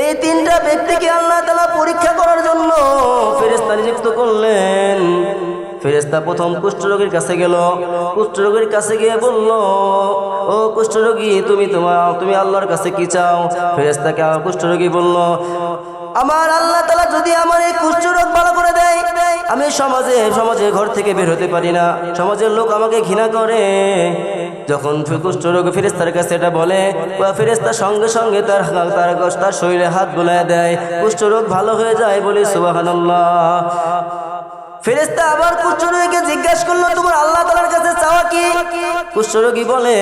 এই তিনটা ব্যক্তিকে আল্লাহ তালা পরীক্ষা করার জন্য ফেরেস্তা নিযুক্ত করলেন। ফেরেস্তা প্রথম কুষ্ঠরোগীর কাছে গেল। কুষ্ঠরোগীর কাছে গিয়ে বলল, ও কুষ্ঠরোগী, তুমি তোমার, তুমি আল্লাহর কাছে কি চাও? ফেরেস্তাকে কুষ্ঠরোগী বলল, আমার আল্লাহ তালা যদি আমার এই কুষ্ঠরোগ ভালো করে দেয়, আমি সমাজে সমাজে ঘর থেকে বের হতে পারি না। সমাজের লোক আমাকে ঘৃণা করে। যখন কুষ্ঠরোগ ফেরেস্তার কাছে এটা বলে বা ফেরেস্তা সঙ্গে সঙ্গে তার তার তার শরীরে হাত বোলায় দেয়। কুষ্ঠ রোগ ভালো হয়ে যায় বলে সুবাহান্লাহ ফেরেস্তা আবার কুষ্ঠরোগীকে জিজ্ঞাসা করল, তোমার আল্লাহ তালার কাছে চাওয়া কি? কুষ্ঠরোগী বলে,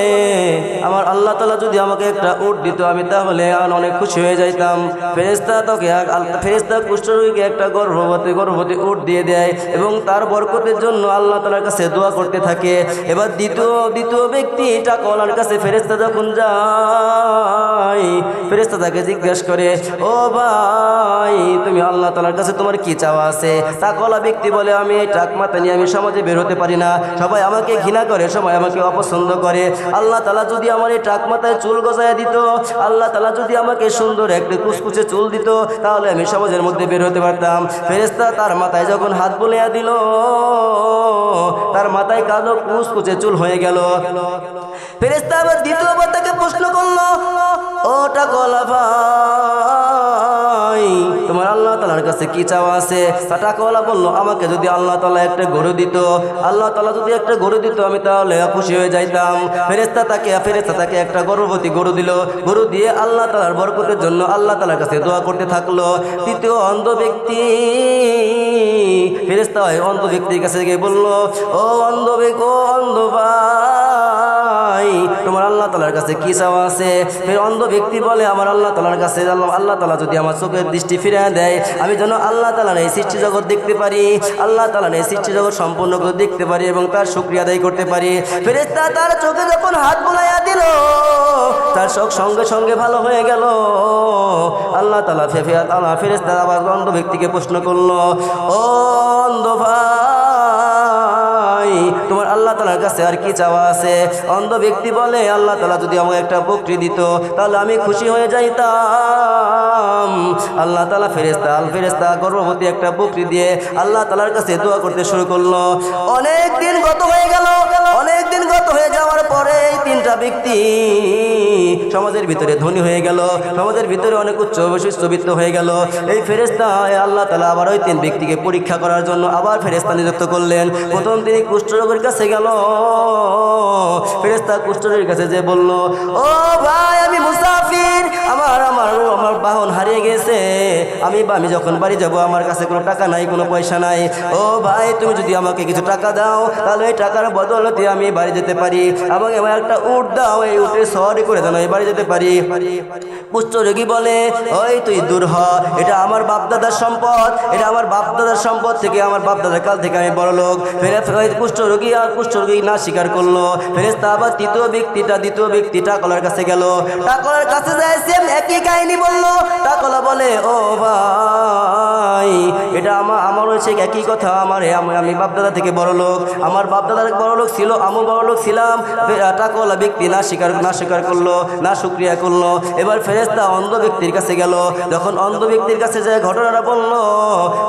আমার আল্লাহ তালা যদি আমাকে একটা উট দিত, আমি তাহলে আর অনেক খুশি হয়ে যাইতাম। ফেরেস্তা তোকে ফেরেস্তা কুষ্ঠরোগীকে একটা গর্ভবতী গর্ভবতী উট দিয়ে দেয় এবং তার বরকতের জন্য আল্লাহ তালার কাছে দোয়া করতে থাকে। এবার দ্বিতীয় দ্বিতীয় ব্যক্তি টাকাওয়ালার কাছে ফেরেস্তা যখন যায় ফেরেস্তা তাকে জিজ্ঞাসা করে, ও ভাই, তুমি আল্লাহ তালার কাছে তোমার কি চাওয়া আছে? টাকাওয়ালা ব্যক্তি বলে আমি এই টাক মাথা নিয়ে আমি সমাজে বের হতে পারি না। সবাই আমাকে ঘৃণা করে, সবাই আমাকে অপছন্দ করে। আল্লাহ তালা যদি আমার এই টাক মাথায় চুল গজায় দিত, আল্লাহ তালা যদি আমাকে সুন্দর একটা কুচকুচে চুল দিত, তাহলে আমি সমাজের মধ্যে বের হতে পারতাম। ফেরেস্তা তার মাথায় যখন হাত বলিয়া দিল, তার মাথায় কালো কুচকুচে চুল হয়ে গেল। ফেরেস্তা আবার দ্বিতীয়বার তাকে প্রশ্ন করল, ও টাকলা ভাই আল্লাহ তালার কাছে কি চাওয়া আছে? টাকাওয়ালা বলল, আমাকে যদি আল্লাহ তালা একটা গরু দিত, আল্লাহ তালা যদি একটা গরু দিত, আমি তাহলে খুশি হয়ে যাইতাম। ফেরেস্তা তাকে ফেরেস্তা তাকে একটা গর্ভবতী গরু দিল। গরু দিয়ে আল্লাহ তালার বরকতের জন্য আল্লাহ তালার কাছে দোয়া করতে থাকল। তৃতীয় অন্ধ ব্যক্তি ফেরেস্তা হয় অন্ধ ব্যক্তির কাছে গিয়ে বলল, ও অন্ধ ও অন্ধ তোমার আল্লাহ তালার কাছে কি চাওয়া আছে? ফের অন্ধ ব্যক্তি বলে আমার আল্লাহ তালার কাছে আল্লাহ তালা যদি আমার চোখের দৃষ্টি ফিরে দেয়, আমি যেন আল্লাহ তালার এই সৃষ্টি জগৎ দেখতে পারি, আল্লাহ তালার এই সৃষ্টি জগৎ সম্পূর্ণ করে দেখতে পারি এবং তার শুক্রিয়া আদায় করতে পারি। ফেরেস্তা তার চোখে যখন হাত বোলাইয়া দিল, তার শখ সঙ্গে সঙ্গে ভালো হয়ে গেল। আল্লাহ তালা ফেফিয়া তালা ফেরেস্তা আবার অন্ধ ব্যক্তিকে প্রশ্ন করল, ও কাছে আর কি চাওয়া আছে? অন্ধ ব্যক্তি বলে, আল্লাহ তালা যদি আমাকে একটা বকরি দিত, তাহলে আমি খুশি হয়ে যাইতাম। আল্লাহ তালা ফেরেস্তা আল ফেরেস্তা গর্ভবতী একটা বকরি দিয়ে আল্লাহ তালার কাছে দোয়া করতে শুরু করল। অনেক দিন গত হয়ে গেল। অনেক দিন গত হয়ে যাওয়ার পরে তিনটা ব্যক্তি সমাজের ভিতরে ধনী হয়ে গেল, সমাজের ভিতরে অনেক উচ্চ বৈশিষ্ট্যবিত্ত হয়ে গেল। এই ফেরেস্তা আল্লাহ তালা আবার ওই তিন ব্যক্তিকে পরীক্ষা করার জন্য আবার ফেরেস্তা নিযুক্ত করলেন। প্রথম তিনি কুষ্ঠরোগের কাছে গেল। ফেরেস্তা কুষ্ঠরোগের কাছে যে বলল, ও ভাই, আমি মুসাফির। আমার আমার আমার বাহন হারিয়ে গেছে। আমি আমি যখন বাড়ি যাব, আমার কাছে কোনো টাকা নাই, কোনো পয়সা নাই। ও ভাই, তুমি যদি আমাকে কিছু টাকা দাও, তাহলে এই টাকার বদলতে আমি বাড়ি যেতে পারি। এবং এবার একটা উট দাও, এই উঠে সরি করে দেন এই বাড়ি যেতে পারি। কুষ্ঠরোগী বলে, ওই তুই দূর হ, এটা আমার বাপদাদার সম্পদ, এটা আমার বাপদাদার সম্পদ থেকে, আমার বাপদাদার কাল থেকে আমি বড় লোক। ফেরে ফেরে কুষ্ঠরোগী আর কুষ্ঠরোগী না স্বীকার করল। ফেরেস্তা আবার তৃতীয় ব্যক্তিটা, দ্বিতীয় ব্যক্তি টাকলার কাছে গেল। টাকলার কাছে যায় সেম একই কাহিনী বলল। টাকলা বলে, ও ভাই, এটা আমার আমার হচ্ছে একই কথা? আমার আমি- বাপদাদা থেকে বড় লোক। আমার বাপদাদার বড় লোক ছিল, আমু বড় লোক ছিলাম। টাকলা ব্যক্তি না স্বীকার না স্বীকার করল, না শুক্রিয়া করল। এবার ফেরেস্তা অন্ধ ব্যক্তির কাছে গেল। যখন অন্ধ ব্যক্তির কাছে যে ঘটনাটা বলল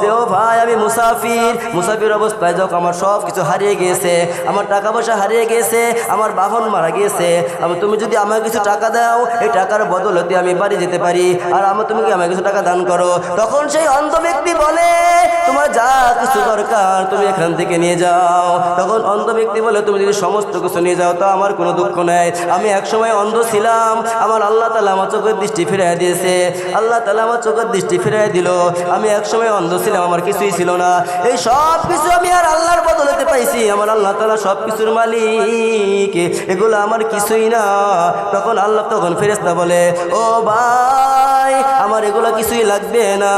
যে, ও ভাই, আমি মুসাফির। মুসাফির অবস্থায় যখন আমার সব কিছু হারিয়ে গিয়েছে, আমার টাকা পয়সা হারিয়ে গিয়েছে, আমার বাহন মারা গিয়েছে তুমি যদি আমাকে কিছু টাকা দাও, এই টাকার বদলতে আমি বাড়ি যেতে পারি। আর আমার তুমি কি আমাকে কিছু টাকা দান করো? তখন সেই অন্ধ ব্যক্তি বলে, তোমার যা কিছু দরকার তুমি এখান থেকে নিয়ে যাও। তখন অন্ধ ব্যক্তি বলে, তুমি যদি সমস্ত কিছু নিয়ে যাও, তা আমার কোনো দুঃখ নেই। আমি একসময় অন্ধ ছিলাম। আমার আল্লাহ তালা আমার চোখের দৃষ্টি ফিরাই দিয়েছে। আল্লাহ তালা আমার চোখের দৃষ্টি ফিরাই দিল। আমি একসময় অন্ধ ছিলাম, আমার কিছুই ছিল না। এই সব কিছু আমি আর আল্লাহর বদলতে পাইছি। আমার আল্লাহ তালা সব কিছুর মালিক। এগুলো আমার কিছুই না। তখন আল্লাহ তখন ফেরেস্তা বলে, ও Bye. ভাই, আমার এগুলো কিছুই লাগবে না।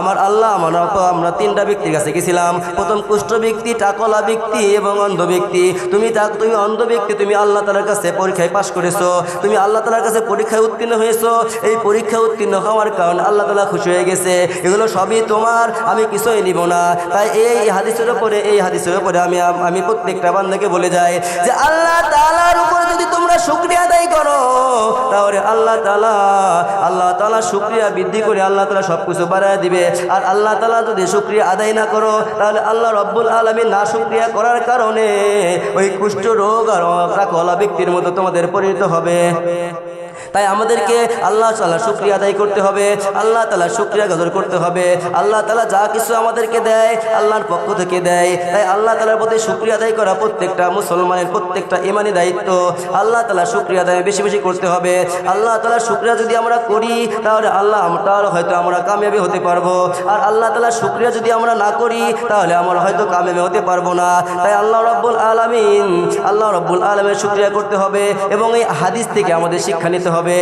আমার আল্লাহ, আমার আমরা তিনটা ব্যক্তির কাছে গেছিলাম। প্রথম কুষ্ঠ ব্যক্তি, টাকলা ব্যক্তি এবং অন্ধ ব্যক্তি। তুমি তা তুমি অন্ধ ব্যক্তি, তুমি আল্লাহ তালার কাছে পরীক্ষায় পাশ করেছ। তুমি আল্লাহ তালার কাছে পরীক্ষায় উত্তীর্ণ হয়েছো। এই পরীক্ষায় উত্তীর্ণ হওয়ার কারণে আল্লাহ তালা খুশি হয়ে গেছে। এগুলো সবই তোমার, আমি কিছুই নিব না। তাই এই হাদিসের উপরে, এই হাদিসের উপরে আমি আমি প্রত্যেকটা বান্দাকে বলে যাই যে আল্লাহ তালার উপরে যদি তোমরা শুক্রিয়া আদায় করো, তাহলে আল্লাহ তালা আল্লাহ তালা শুক্রিয়া বৃদ্ধি বৃদ্ধি করে আল্লাহ তালা সব কিছু বাড়ায় দিবে। আর আল্লাহ তালা যদি শুক্রিয়া আদায় না করো, তাহলে আল্লাহ রব্বুল আলমী না শুক্রিয়া করার কারণে ওই কুষ্ঠ রোগ আর কলা ব্যক্তির মতো তোমাদের পরিণত হবে। তাই আমাদেরকে আল্লাহ তালা শুক্রিয়া আদায় করতে হবে, আল্লাহ তালা শুক্রিয়া গজর করতে হবে, আল্লাহ তালা যা কিছু আমাদেরকে দেয় আল্লাহর পক্ষ থেকে দেয়। তাই আল্লাহ তালার প্রতি শুক্রিয়া আদায় করা প্রত্যেকটা মুসলমানের প্রত্যেকটা ইমানি দায়িত্ব। আল্লাহ তালা শুক্রিয়া আদায় বেশি বেশি করতে হবে। আল্লাহ তালা শুক্রিয়া যদি আমরা করি, তাহলে আল্লাহ তাহলে হয়তো আমরা কামিয়াবি হতে পারব। আর আল্লাহ তালা শুক্রিয়া যদি আমরা না করি, তাহলে আমরা হয়তো কামিয়াবি হতে পারব না। তাই আল্লাহ রব্বুল আলমিন, আল্লাহ রব্বুল আলমের শুক্রিয়া করতে হবে এবং এই হাদিস থেকে আমাদের শিক্ষা নিতে হবে।